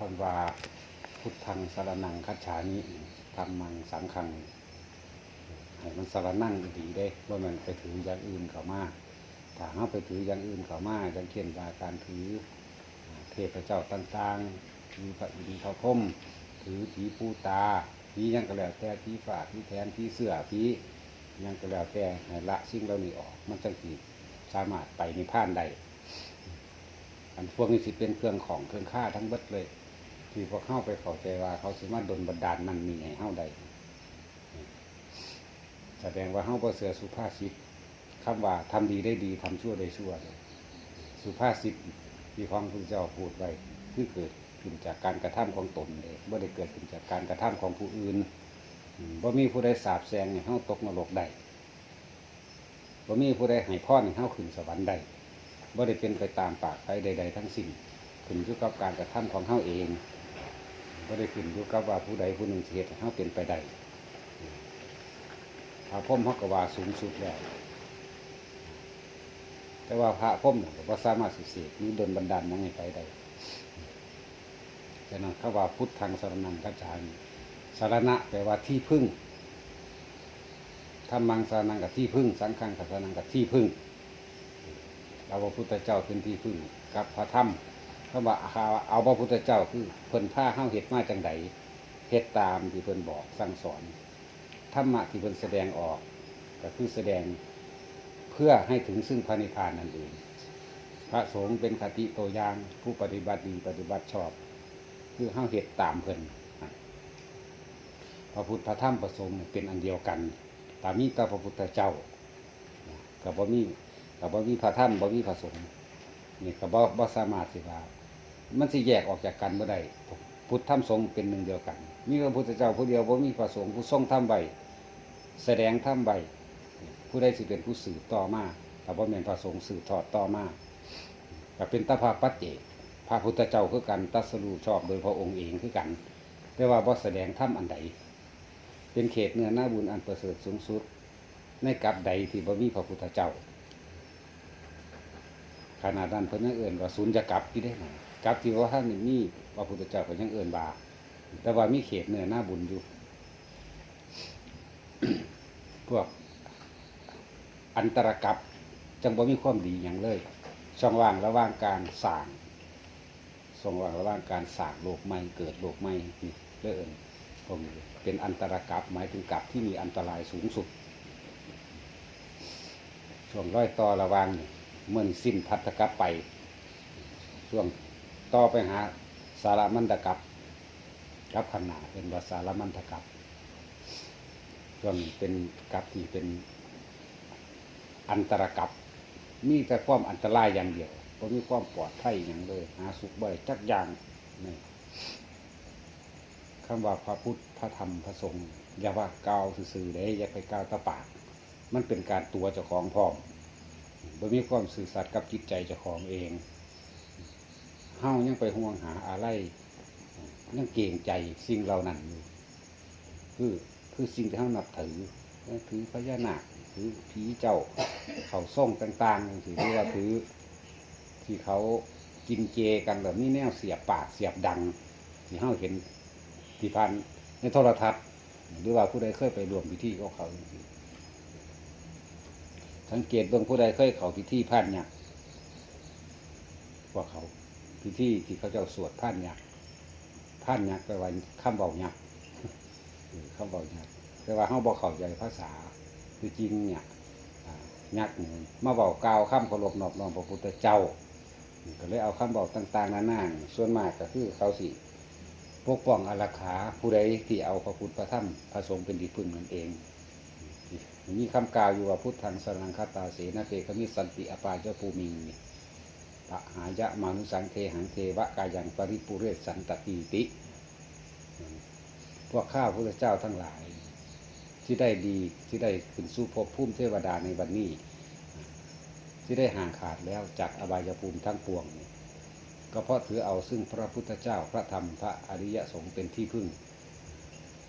คำว่าพุทธังสารนังคัจฉานิธรรมังสังฆังให้มันสารนั่งดีได้ว่ามันไปถืออย่างอื่นเขามาถ้าเราไปถืออย่างอื่นเขามาอย่างเช่นว่าการถือเทพเจ้าต่างๆถือพระอินทร์พระพรหมถือผีปูตาผียังก็แล้วแต่ผีฝาผีแทนผีเสือผียังก็แล้วแต่ให้ละสิ่งเหล่านี้ออกมันจังสิสามารถไปในพานใดอันพวกนี้สิเป็นเครื่องของเครื่องค่าทั้งเบิดเลย ที่พวกเข้าไปเข้าใจว่าเขาสิมาดนบันดาลนั่นมีให้เข้าใดแสดงว่าเข้าประเสือสุภาษิตคำว่าทำดีได้ดีทำชั่วได้ชั่ว สุภาษิตที่ของพระเจ้าพูดไว้คือเกิดขึ้นจากการกระทำของตนเลยไม่ได้เกิดขึ้นจากการกระทำของผู้อื่นว่ามีผู้ใดสาบแซงให้เข้าตกนรกได้ว่ามีผู้ใดให้พ่อให้เข้าขึ้นสวรรค์ได้บ่ได้เป็นไปตามปากไปใด ๆ ทั้งสิ้นขึ้นอยู่กับการกระทำของเฮาเอง บ่ได้ขึ้นอยู่กับว่าผู้ใดผู้หนึ่งสิเฮ็ดห้เฮาเป็นไปได้พระพรหมเฮาก็ว่าสูงสุดแล้ว แต่ว่าพระพรหมน่ะก็บ่สามารถสิเสกหรือดลบันดาลหยังให้ไปได้ฉะนั้นเขาว่าพุทธังสารณังคัจฉามิสารณะแปลว่าที่พึ่งธรรมังสารณังกับที่พึ่ง สังฆังกับสารณังกับที่พึ่งเอาพระพุทธเจ้าเป็นที่พึ่ง กับพระธรรม คำว่าเอาพระพุทธเจ้าคือเพิ่นผ้าห้าเห็ดมาจังใดเฮ็ดตามที่เพิ่นบอกสั่งสอนธรรมะที่เพิ่นแสดงออก ก็คือแสดงเพื่อให้ถึงซึ่งพระนิพพานนั่นเองพระสงฆ์เป็นคติตัวอย่างผู้ปฏิบัติดีปฏิบัติชอบ คือห้าเห็ดตามเพิ่นพระพุทธพระธรรมพระสงฆ์เป็นอันเดียวกันตามมีแต่พระพุทธเจ้ากับบ่มีกับบ่มีพระธรรมบ่มีพระสงฆ์นี่ก็บ่บ่สามารถสิว่า มันสิแยกออกจากกันบ่ได้พุทธธรรมสงฆ์เป็นหนึ่งเดียวกัน มีพระพุทธเจ้าผู้เดียวบ่มีพระสงฆ์ผู้ทรงธรรมไว้แสดงธรรมไว้ผู้ใดสิเป็นผู้สืบต่อมาแต่บ่แม่นพระสงฆ์สืบทอดต่อมาก็เป็นตถาปัจเจกพระพุทธเจ้าคือกันตัสรู้ชอบโดยพระองค์เองคือกัน แต่ว่าบ่แสดงธรรมอันใดเป็นเขตเนื้อหน้าบุญอันประเสริฐสูงสุด ในกับใดที่บ่มีพระพุทธเจ้า ขนาดนั้นเพิ่นยังเอื่นว่าศูนย์จะกลับที่ได้ไหน กับที่ว่าท่านมีพระพุทธเจ้าเพิ่นยังเอื่นบาแต่ว่ามีเขตเหนือหน้าบุญอยู่พวกอันตรกับจังบ่มีความดีอย่างเลย ช่องว่างระหว่างการสร้างช่องว่างระหว่างการสร้างโลกใหม่เกิดโลกใหม่นี่เลื่อนพวกนี้เป็นอันตรกับหมายถึงกับที่มีอันตรายสูงสุดช่วงร้อยต่อระวางเมื่อสิ้นพัทธกับไปช่วง ต่อไปหาสารมันตะกับกับขนาเป็นว่าสารมันตะกับช่วงนี้เป็นกับที่เป็นอันตรกับมีแต่ความอันตรายอย่างเดียวก็มีความปลอดภัยอย่างเลย หาสุขบ่ได้จักอย่างนี่คำว่าพระพุทธพระธรรมพระสงฆ์อย่าว่ากาวซื่อๆเลยอย่าไปกาวตะปาก มันเป็นการตัวเจ้าของพร้อมบ่มีความสื่อสัตย์กับจิตใจเจ้าของเอง เฮายังไปห่วงหาอะไรยังเก่งใจสิ่งเหล่านั้นอยู่คือคือสิ่งที่เฮานับถือถือพญานาคถือผีเจ้าเขาส่งต่างๆถือว่าถือที่เขากินเจกันแบบนี้แนวเสียบปากเสียบดัง ที่เฮาเห็นที่พันในโทรทัศน์หรือว่าผู้ใดเคยไปรวมพิธีของเขาสังเกตเบื้องผู้ใดเคยเขาพิธีผ่านยักษ์พวกเขา พิธีที่เขาเจ้าสวดผ่านยักษ์ผ่านยักษ์ไปวันข้ามเบายักษ์เออข้ามเบายักษ์แต่ว่าเขาบอกเข้าใจภาษาคือจริงเนี่ยยักษ์เนี่ยมาเบากาวข้ามเคารพนอบนอมพระพุทธเจ้า ก็เลยเอาคำบอกต่าง ๆนานาส่วนมากก็คือเขาสิปกป้องอารักขาผู้ใดที่เอาพระพุทธพระธรรมพระสงฆ์เป็นที่พึ่งนั่นเองมีคำกล่าวอยู่ว่าพุทธังสรังคาตาเสนาเตคมิสันติอปาเจ้าภูมิ งปะหายะมานุสังเทหังเทวะกายังปริปุเรศสันตติติ พวกข้าพระเจ้าทั้งหลาย ที่ได้ดีที่ได้ขึ้นสู่ภพภูมิเทวดาในวันนี้ ที่ได้ห่างขาดแล้วจากอบายภูมิทั้งปวง ก็เพราะถือเอาซึ่งพระพุทธเจ้าพระธรรมพระอริยสงฆ์เป็นที่พึ่ง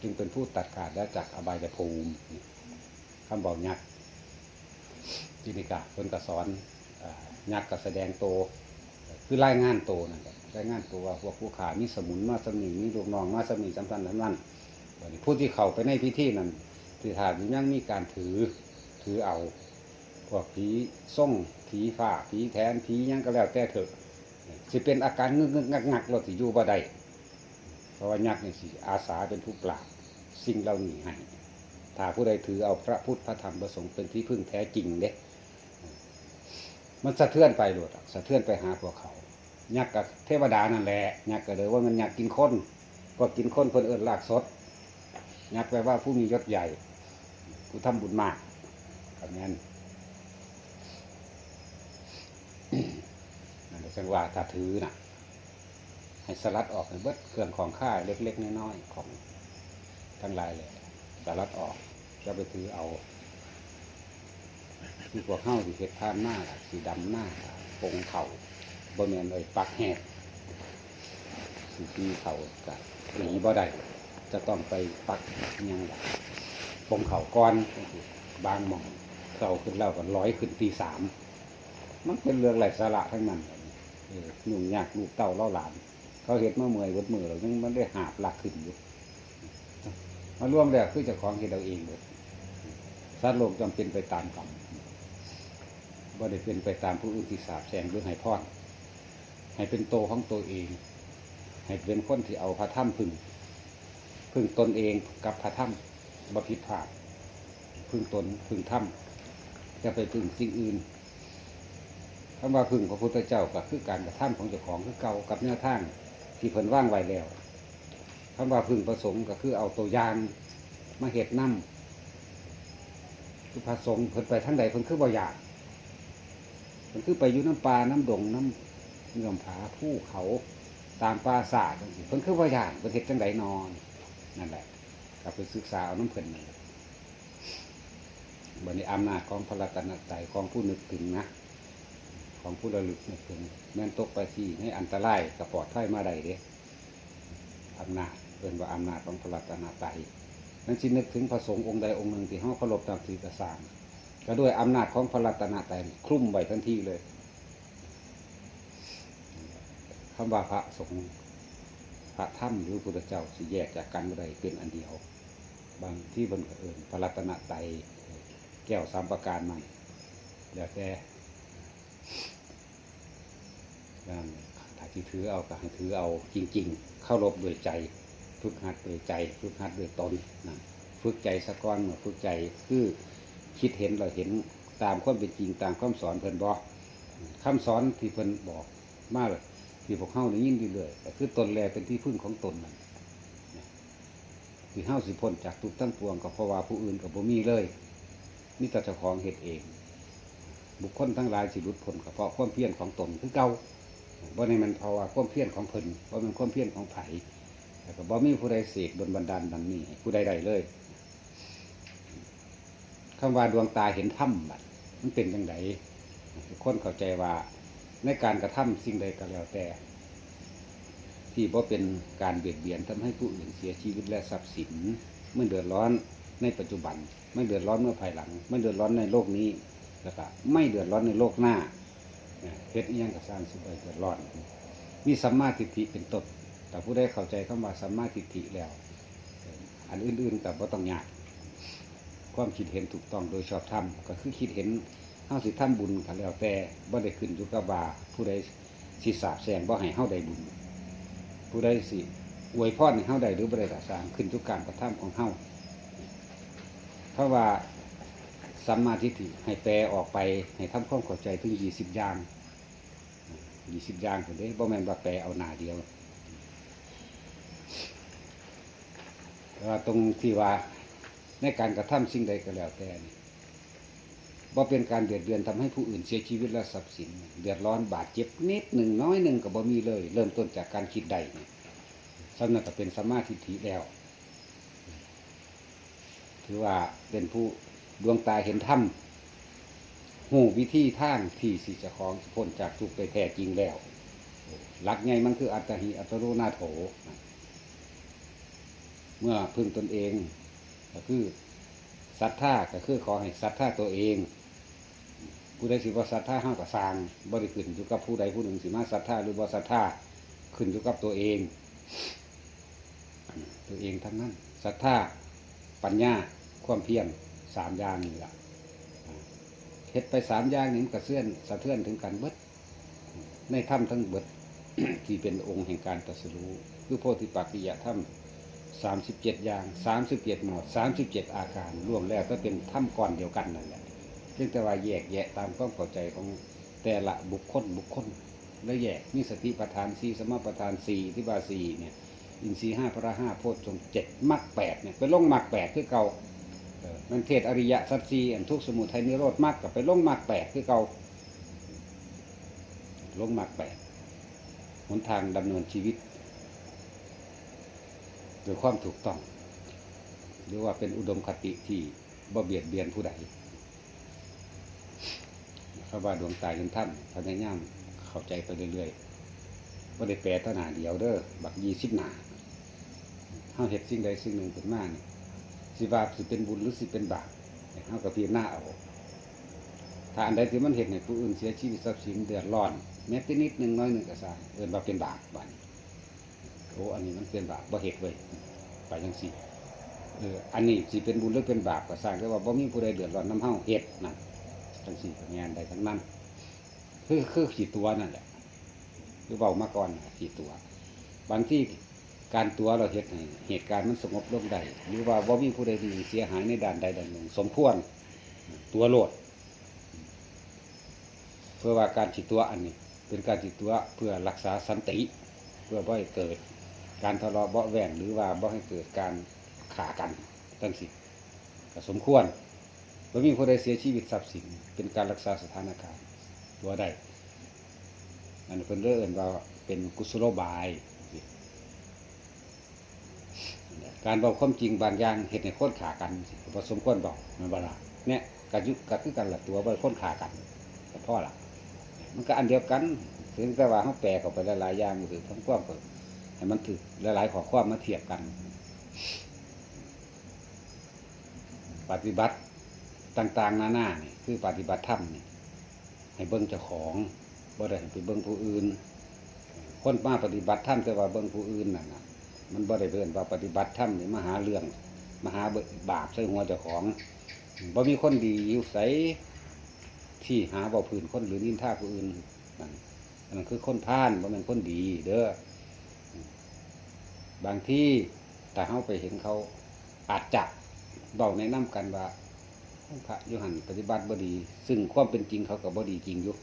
จึงเป็นผู้ตัดขาดแล้วจากอบายภูมิคำบอกยักษ์จินิกะคนกสอน ยักษ์ก็แสดงโต คือรายงานโตนั่นแหละรายงานตัวว่าพวกผู้ขามีสมุนมาสมิงมีลูกน้องมาสมิงจำพันนั้นนั่นผู้ที่เข้าไปในพิธีนั้นที่ถามยังมีการถือถือเอาพวกผีส่งผีฝ่าผีแทนผียังก็แล้วแต่เถอะสิเป็นอาการงึกงึกงักงักเราสิอยู่บ่ได้เพราะว่ายักษ์นี่สิอาสาเป็นผู้ปราบสิ่งเหล่านี้ให้ถ้าผู้ใดถือเอาพระพุทธพระธรรมพระสงฆ์เป็นที่พึ่งแท้จริงเด้ มันสะเทือนไปโลดสะเทือนไปหาพวกเขา ยักษ์กับเทวดานั่นแหละ ยักษ์ก็เลยว่ามันยักกินคนก็กินคนเพิ่นเอิ้นลากสด ยักษ์แปลว่าผู้มียศใหญ่ผู้ทำบุญมากแบบนั้นนั่นแหละจังว่าถ้าถือน่ะ ให้สลัดออกให้เบิดเครื่องของข้าเล็กๆน้อยๆของทั้งหลายเลยสลัดออกจะไปถือเอา ที่พวกเข้าสีเห็ดท่านหน้าสีดำหน้าปงเข่าบนเมนเลยปักแหกสีปีเข่ากับหนีบ่ได้จะต้องไปปักยังปงเข่าก้อนบางหมองเข่าขึ้นแล้วก็ร้อยขึ้นตีสามมันเป็นเรื่องไร้สาระทั้งนั้นหนุ่มยากลูกเต่าเล่าหลาน เขาเห็ดเมื่อเมื่อยวัดมือเรายังมันได้หาบหลักขึ้นอยู่มาร่วมแล้วคือจะของเห็ดเราเองเลยสัตว์โลกจำเป็นไปตามกรรม ว่าได้เป็นไปตามผู้อื่นที่สาบแช่งหรือให้พรให้เป็นโตของตัวเอง ให้เป็นคนที่เอาพระถ้ำพึ่ง พึ่งตนเองกับพระถ้ำบพิดพลาดพึ่งตนพึ่งถ้ำจะไปพึ่งสิ่งอื่นคำว่าพึ่งพระพุทธเจ้าก็คือการกระทำของเจ้าของคือเก่ากับแนวทางที่เพิ่นว่างไว้แล้วคำว่าพึ่งประสงค์ก็คือเอาตัวยางมาเหตุนำคือพระสงฆ์เพิ่นไปทั้งใดเพิ่นคือบ่อยาก เพิ่นคือไปอยู่น้ำปลาน้ำดงน้ำเงื่อมผาผู้เขาตามปราสาทจังซี่เพิ่นคือบ่อยากเพิ่นเฮ็ดจังใดนอนนั่นแหละก็ไปศึกษาเอาน้ำเพิ่นนั่นแหละบัดนี้อำนาจของพระรัตนตรัยของผู้นึกถึงนะของผู้ระลึกนึกถึงแม่นตกไปที่ให้อันตรายกับปลอดภัยมาใดเด้อำนาจเป็นว่าอำนาจของพระรัตนตรัยนั้นจินึกถึงพระสงฆ์องค์ใดองค์หนึ่งที่เฮาเคารพตามถือกระสาง ก็ด้วยอำนาจของพระรัตนตรัยคลุ้มไว้ทันทีเลยคำว่าพระสงฆ์พระถ้ำหรือพุทธเจ้าสิแยกจากกันบ่ได้เป็นอันเดียว บางที่บนเอิญพระรัตนตรัยแก้วสามประการมันแล้วแต่ถ้าที่ถือเอาก็ให้ถือเอาจริง ๆ เข้ารบด้วยใจฝึกหัดด้วยใจ ฝึกหัดด้วยตนนะฝึกใจสะก้อนเมื่อฝึกใจคือ คิดเห็นเราเห็นตามความเป็นจริงตามคำสอนเพิ่นบอกคำสอนที่เพิ่นบอกมากเลยที่พวกเฮาได้ยินเรื่อยๆคือตนแลเป็นที่พึ่งของตนนั่นที่เฮาสิพ้นจากทุกข์ทั้งปวงก็เพราว่าผู้อื่นกับบ่มีเลยมีแต่เจ้าของเฮ็ดเอง บุคคลทั้งหลายสิหลุดพ้นก็เพราะความเพียรของตนคือเก่าบ่ในมันเพราว่าความเพียรของเพิ่นบ่เป็นความเพียรของไผแล้วก็บ่มีผู้ใดเสกดลบันดาลดังนี้ผู้ใดใดเลย คำว่าดวงตาเห็นธรรมบัดมันเป็นจังไดคนเข้าใจว่าในการกระทำสิ่งใดก็แล้วแต่ ที่บ่เป็นการเบียดเบียนทำให้ผู้อื่นเสียชีวิตและทรัพย์สินเมื่อเดือดร้อนในปัจจุบัน ไม่เดือดร้อนเมื่อภายหลัง ไม่เดือดร้อนในโลกนี้แล้วก็ไม่เดือดร้อนในโลกหน้าเฮ็ดอิหยังกับสร้างสุขเดือดร้อนมีสัมมาทิฏฐิเป็นต้นแต่ผู้ได้เข้าใจคำว่าสัมมาทิฏฐิแล้ว อันอื่นๆแต่ว่าต้องยาก ความคิดเห็นถูกต้องโดยชอบธรรมก็คือคิดเห็นเฮาสิทำบุญก็แล้วแต่บ่ได้ขึ้นอยู่กับว่าผู้ใดสิสาบแสงบ่ให้เฮาได้บุญ ผู้ใดสิอวยพรให้เฮาได้หรือบ่ได้ก็สร้างขึ้นอยู่การกระทำของเฮาเพราะว่าสัมมาทิฏฐิให้แปลออกไปให้ทำความเข้าใจถึงยี่สิบอย่างยี่สิบอย่างคนเด้บ่แม่นว่าแปลเอาหน้าเดียวว่าตรงที่ว่า ในการกระทำสิ่งใดก็แล้วแต่นี่บ่เป็นการเดือดเดือนทำให้ผู้อื่นเสียชีวิตและทรัพย์สิน เดือดร้อนบาดเจ็บนิดหนึ่งน้อยหนึ่งก็บ่มีเลย เริ่มต้นจากการคิดใดเนี่ยสำนักก็เป็นสัมมาทิฏฐิแล้ว ถือว่าเป็นผู้ดวงตาเห็นธรรมหูวิธีทางที่สิจะของพ้นจากทุกข์ไปแท้จริงแล้ว หลักไงมันคืออัตตหิอัตโรนาโถ เมื่อพึ่งตนเอง ก็คือศรัทธาก็คือขอให้ศรัทธาตัวเองผู้ใดสิบ่ศรัทธาห้ากับสร้างบริขึ้นอยู่กับผู้ใดผู้หนึ่งสิมาศรัทธาหรือบ่ศรัทธาขึ้นอยู่กับตัวเอง ตัวเองทั้งนั้นศรัทธาปัญญาความเพียรสามอย่างนี่แหละเฮ็ดไปสามอย่างนี้กระเสื่อนสะเทือนถึงกันเบิด ในถ้ำทั้งเบิดที่เป็นองค์แห่งการตรัสรู้คือโพธิปักขิยธรรม สามสิบเจ็ดอย่างสามสิบเจ็ดหมวดสามสิบเจ็ดอาการรวมแล้วก็เป็นถ้ำก้อนเดียวกันนั่นแหละเพียงแต่ว่าแยกแยะตามความเข้าใจของแต่ละบุคคลบุคคลแล้วแยกมีสติปัฏฐานสี่สมาปัฏฐานสี่ที่บาสีเนี่ยอินทรีห้าพระห้าโพชฌงเจ็ดมรรคแปดเนี่ยไปลงมรรคแปดคือเก่ามันเทศอริยสัจสี่อันทุกสมุทัยนิโรธมรรคกับไปลงมรรคแปดคือเก่าลงมรรคแปดหนทางดำเนินชีวิต โดยความถูกต้อง หรือว่าเป็นอุดมคติที่บ่เบียดเบียนผู้ใดคำว่าดวงตาเห็นถ้ำพยายามเข้าใจไปเรื่อยๆว่าได้แปลเท่าหนาเดียวเด้อบักยี่สิบหนาเฮาเห็ดสิ่งใดสิ่งหนึ่งเป็นมาเนี่ยสิบาปสิเป็นบุญหรือสิเป็นบาปเฮากับพี่หน้าเอาถ้าอันใดที่มันเห็นในผู้อื่นเสียชีวิตทรัพย์สินเดือดร้อนแม้แต่นิดหนึ่งน้อยหนึ่งก็สางเอินว่าเป็นบาปบัดน โอ้อันนี้มันเป็นบาปบ่เหตุเว้ยไปจังสี่เอออันนี้สิเป็นบุญหรือเป็นบาปก็สร้างแต่ว่าบ่มีผู้ใดเดือดร้อนน้ำเฮาเหตุนั่นจังสี่งานใดทั้งนั้นคือคือขีดตัวนั่นแหละคือเบามาก่อนขีดตัว บางที่การตัวเราเหตุเหตุการณ์มันสงบลงได้หรือว่าบ่มีผู้ใดที่เสียหายในด้านใดด้านหนึ่ง สมควรตัวโลดเพื่อว่าการจิตตัวอันนี้ เป็นการจิตตัวเพื่อรักษาสันติ เพื่อบ่ให้เกิด การทะเลาะเบาแหว่งหรือว่าบ่ให้เกิดการขากันตั้งสิก็สมควรบ่มีผู้ใดเสียชีวิตทรัพย์สินเป็นการรักษาสถานการณ์ตัวใดอันนี้เพิ่นเริ่มว่าเป็นกุศโลบาย การบอกความจริงบางอย่างเหตุในคนขากันผสมควรบอกมันบลาเนี่ยกายุกคือกันละตัวว่าคนขากันแต่พ่อละมันก็อันเดียวกันถึงแต่ว่าเขาแปลเข้าไปหลายอย่างหรือทั้งความก็ ให้มันถือหลายๆขอความมาเทียบกัน ปฏิบัติต่างๆ หน้าๆนี่คือปฏิบัติธรรมนี่ให้เบิ้งเจ้าของบ่ได้ไปเบิ้งผู้อื่น คนมาปฏิบัติธรรมแต่ว่าเบิ้งผู้อื่นนั่นนะมันบ่ได้เบิ่นว่าปฏิบัติธรรมนี่มหาเรื่องมหาบาปใส่หัวเจ้าของบ่มีคนดีอยู่ใสที่หาบ่พื้นคนหรือนินท่าผู้อื่นนั่นนั่นคือคนพาลบ่แม่นคนดี เด้อ บางที่แต่เฮาไปเห็นเขาอาจจะเบาแนะนำกันว่าพระยุหันปฏิบัติบดี ซึ่งความเป็นจริงเขาก็บ่ดีจริงอยู่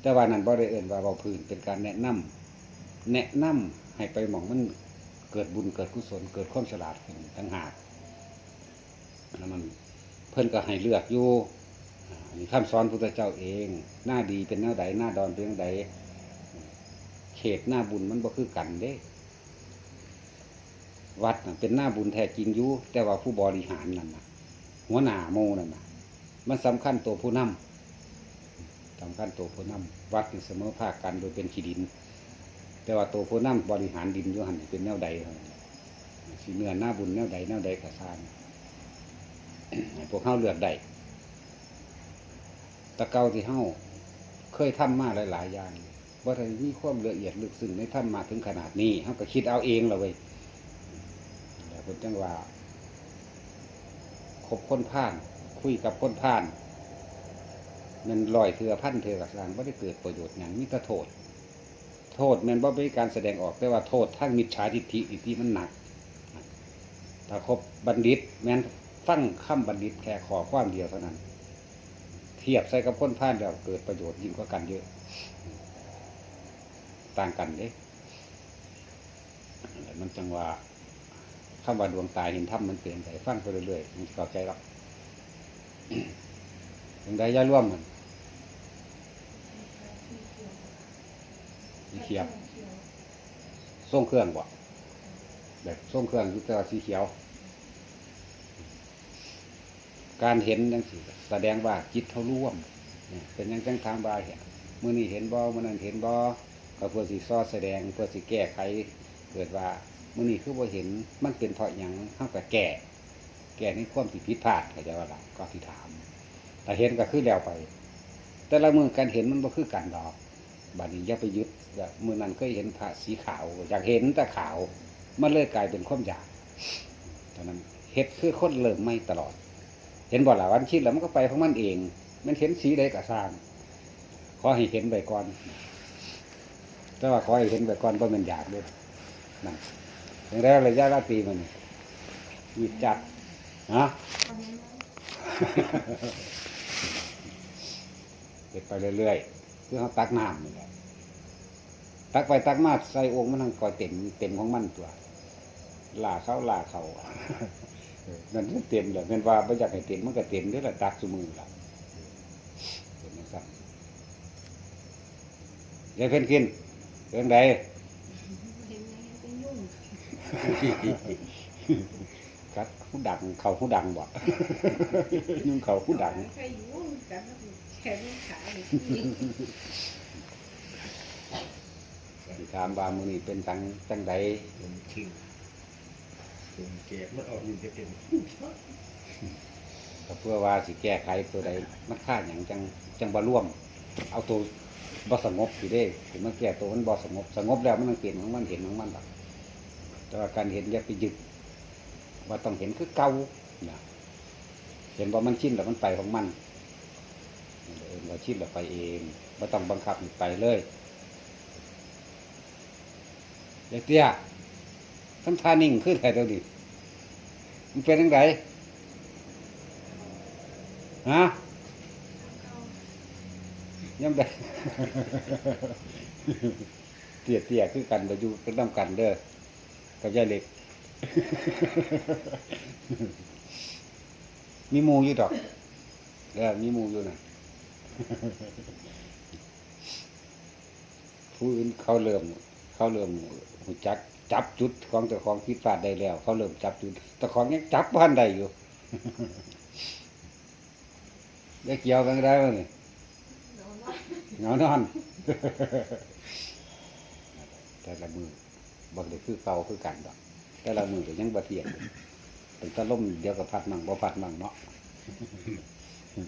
แต่ว่านั้นบ่ได้เอิ้นว่าเบาพื้นเป็นการแนะนำแนะนำให้ไปมองมันเกิดบุญเกิดกุศลเกิดความฉลาดขึ้นต่างหากแล้วมันเพิ่อนก็ให้เลือกอยู่นี่คำสอนพุทธเจ้าเอง หน้าดีเป็นหน้าใดหน้าดอนเป็นหน้าใดเขตหน้าบุญมันบ่คือกันเด้ วัดเป็นหน้าบุญแท้จริงอยู่แต่ว่าผู้บริหารนั่นนะหัวหน้าโมนั่นนะมันสำคัญตัวผู้นำสำคัญตัวผู้นำวัดเสมอภาคกันโดยเป็นขีดิน แต่ว่าตัวผู้นำบริหารดินยู่หันเป็นแนวใดเท่านั้นสีเนื้อหน้าบุญแนวใดแนวใดกระซานพวกเฮาเลือกได้แตะเกาที่เฮาเคยทำมาหลาย ๆ อย่างว่าถ้ามีความละเอียดลึกซึ้งในทำมาถึงขนาดนี้เฮาก็คิดเอาเองละเว้ย เป็นจังว่าคบคนผ่าน คุยกับคนผ่านมันลอยเถือพันเถือกระสางไม่ได้เกิดประโยชน์อย่างมีแต่โทษ โทษมันบ่เป็นการแสดงออกแต่ว่าโทษทั้งมิจฉาทิฏฐิทิฏฐิมันหนักถ้าคบบัณฑิต แม้นฟังคำบัณฑิตแค่ขอความเดียวเท่านั้น เทียบใส่กับพ้นผ่านแล้วเกิดประโยชน์ยิ่งกว่ากันเยอะ ต่างกันเด้นั่นแหละมันจังว่า คำว่าดวงตาเห็นธรรมมันเปลี่ยนไปฟังไปเรื่อยๆมันเข้าใจหรอกยังได้ย่าร่วมมันสีเขียวส่งเครื่องบ่แบบส่งเครื่องยุตสีเขียว การเห็นจังสิแสดงว่าจิตเขาร่วมเป็นอยังจังทางบาเห็นมื่อนี้เห็นบ่มื่อนั้นเห็นบ่ก็เพื่อสิซอแสดงเพื่อสิแก้ไขเกิดว่า มื่อนี้คือบ่เห็นมันเป็นเพราะหยังเฮาก็แก้แก้ในความที่ผิดพลาดเข้าใจว่าล่ะก็ที่ถามแต่เห็นก็คือแล้วไป แต่ละมือการเห็นมันบ่คือกันดอกบัดนี้อย่าไปยึดแบบมือนั้นเคยเห็นพระสีขาว อยากเห็นแต่ขาว มันเลยกลายเป็นความอยากตอนนั้นเฮ็ดคือคนเริ่มไม่ตลอด เห็นบ่หล่ะวันชิดแล้วมันก็ไปของมันเอง มันเห็นสีใดก็สร้างขอให้เห็นไปก่อนแต่ว่าขอให้เห็นไปก่อนเพราะมันอยากด้วยนั่น อย่างแรระยะราตรีมันนี่หยิบจัดนะเก็บไปเรื่อยๆคือเขาตักน้ำนี่แหละตักไปตักมาใส่องค์มันทั้งก่อยเต็มเต็มของมันตัวล่าเขาล่าเขาเออนั่นเต็มเลยเป็นว่าไม่อยากให้เต็มมันก็เต็มด้วยละตักสมือละเป็นยังสั่นยายเพิ่นกินเรื่องใด เห็นไหมเป็นยุ่ง ครับผู้ดังเขาผู้ดังบ่ยุ่งเขาผู้ดังใครยุ่งกันแล้วแขนขาเลยสิถามว่ามือนี้เป็นจังจังใดผมทิ้งผมเก็บมันออกอยู่จะเป็นก็เพื่อว่าสิแก้ไขตัวใดมันค่าอย่างจังจังบ่ร่วม เอาตัวบ่สงบสิเด้ถึงมาแก้ตัวมันบ่สงบสงบแล้วมันต้องเปลี่ยนของมันเห็นของมันหรอก แต่ว่าการเห็นอย่าไปยึดว่าต้องเห็นคือเก่าเห็นว่ามันชินแล้วมันไปของมันเองว่าชินแล้วไปเองไม่ต้องบังคับมันไปเลยเด็กเตี้ยทำท่านิ่งขึ้นไทยเดียวดิมันเป็นยังไงฮะยังไงเตี้ยเตี้ยคือกันเราอยู่เป็นน้ำกันเด้อ กับยายเล็ก มีหมูอยู่ดอกเออมีหมูอยู่นะผู้อื่นเขาเริ่ม เขาเริ่มหูจัก จับจุดของเจ้าของคิดพลาดได้แล้ว เขาเริ่มจับจุดแต่ของยังจับพันได้อยู่ได้เกี่ยวกันได้ไหมนี่นอนว่าเหงานอนแต่ละมือ บางเด็กคือเก่าคือกันดอก แต่ละมือก็ยังบ่เทียงเป็นตะล่มเดียวกับพัดมั่งบ่พัดมั่งเนาะ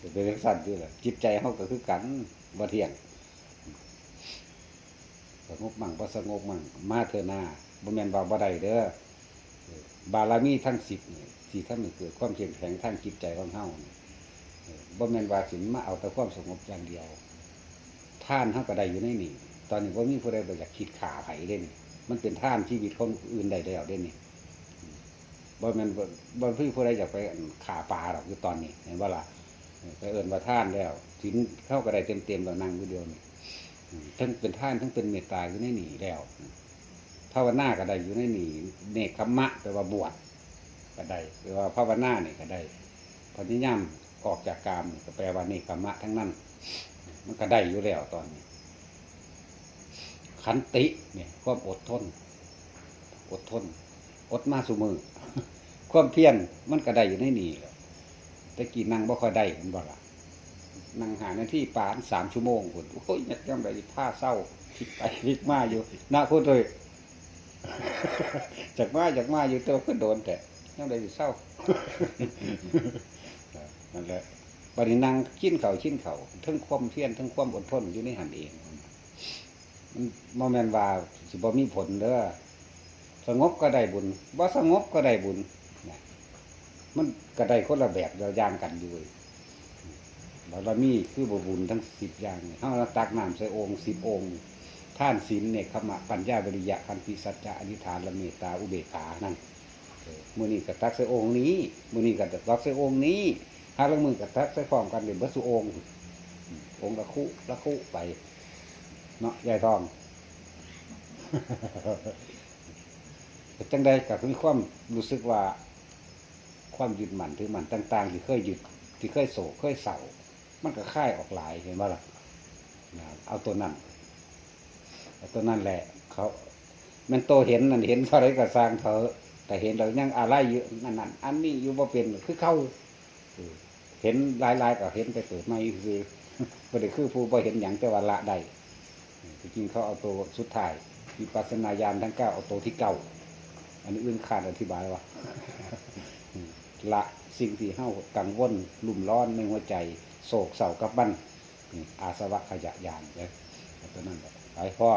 เป็นเรื่องสั้นด้วยแหละจิตใจเขาก็คือกันบ่เทียงสงบมั่งบ่สงบมั่งมาเถอหน้าบ่แมนว่าบ่ได้เด้อบารมีทั้งสิบนี่ที่ทำให้เกิดความเข้มแข็งทางจิตใจของเฮานี่เออบ่แมนว่าสิมาเอาแต่ความสงบอย่างเดียว ท่านเฮาก็ได้อยู่ในนี่ตอนนี้บ่มีผู้ใดบ่อยากคิดขาไผ่เด่น มันเป็นท่านชีวิตคนอื่นได้แล้วเด่นนี่บ่แม่นบ่บ่มีผู้ใดอยากไปขาปลาหรอกอยู่ตอนนี้ เห็นบ่าล่ะไปเอินว่าท่านแล้วสินเข้าก็ไดเต็มๆแล้วนั่งอยู่เดียวนี่ทั้งเป็นท่านทั้งเป็นเมตตาอยู่ในหนีแล้วภาวนาก็ได้อยู่ในหนีเนคขมะแปลว่าบวชก็ได้แปลว่าภาวนาเนี่ยก็ได้พอนิยามออกจากกามก็แปลว่าเนคขมมะทั้งนั้น มันก็ได้อยู่แล้วตอนนี้ ขันติเนี่ยความอดทน อดทน อดมาสุมือ ความเพียรมันก็ได้อยู่ในนี่แหละต่กี่นั่งบ่ค่อยได้เห็นบ่ละนั่งหาหน้าที่ปานสามชั่วโมงคนโอ้ยยักยังไดผ้าเศร้าพลิกไปพลิกมาอยู่หน่าพูดเลยจากมาจากมาอยู่ตัวขึ้นโดนแต่ยังได้เศร้านั่นแหละบัดนี้นั่งชิ้นเขาชิ้นเขาทั้งความเพียรทั้งความอดทนอยู่ในหันเอง มันโมเมนว่าสิบ่มีผลเด้อสงบก็ได้บุญบ่สงบก็ได้บุญมันก็ได้คนละแบบเราย่างกันอยู่เว้ยเราละมีคือบบุญทั้งสิบอย่างเนี่ยเขาตักน้ำใส่องค์สิบองค์ท่านศีลเนี่ยขมะปัญญาวิริยะคันติสัจจะอธิษฐานละเมตตาอุเบกขานั่นมือนี้ก็ตักใส่องค์นี้มือนี้ก็ตักใส่องค์นี้ห้าละมือก็ตักใส่พร้อมกันเป็นบัสุองค์อืมองค์ละคุละคุไป เนาะยายทองจังใดก็มีความรู้สึกว่า ความยึดมั่นถือมั่นต่าง ๆ ที่เคยยึดที่เคยโศกเคยเศร้ามันก็ค่ายออกหลายเห็นว่าล่ะเอาตัวนั้นเอาตัวนั้นแหละ เขามันโตเห็นนั่นเห็นเท่าไรก็สร้างเถอะแต่เห็นเรายังอะไรอยู่นั่นนั่นอันนี้อยู่บ่เป็นคือเข้าเห็นลายๆก็เห็นไปเกิดไม่คือบ่ได้คือผู้บ่เห็นอย่างแต่ว่าละได้ จริงเขาเอาตัวสุดท้ายมีปัสนาญาณทั้งเก้าเอาตัวที่เก่าอันนี้อื่นขาดอธิบายว่าละสิ่งที่เห่ากังวลลุ่มร้อนในหัวใจ โศกเศร้ากับบั้นอาสวะขยะยานเลยตัวนั้นไปพ่อ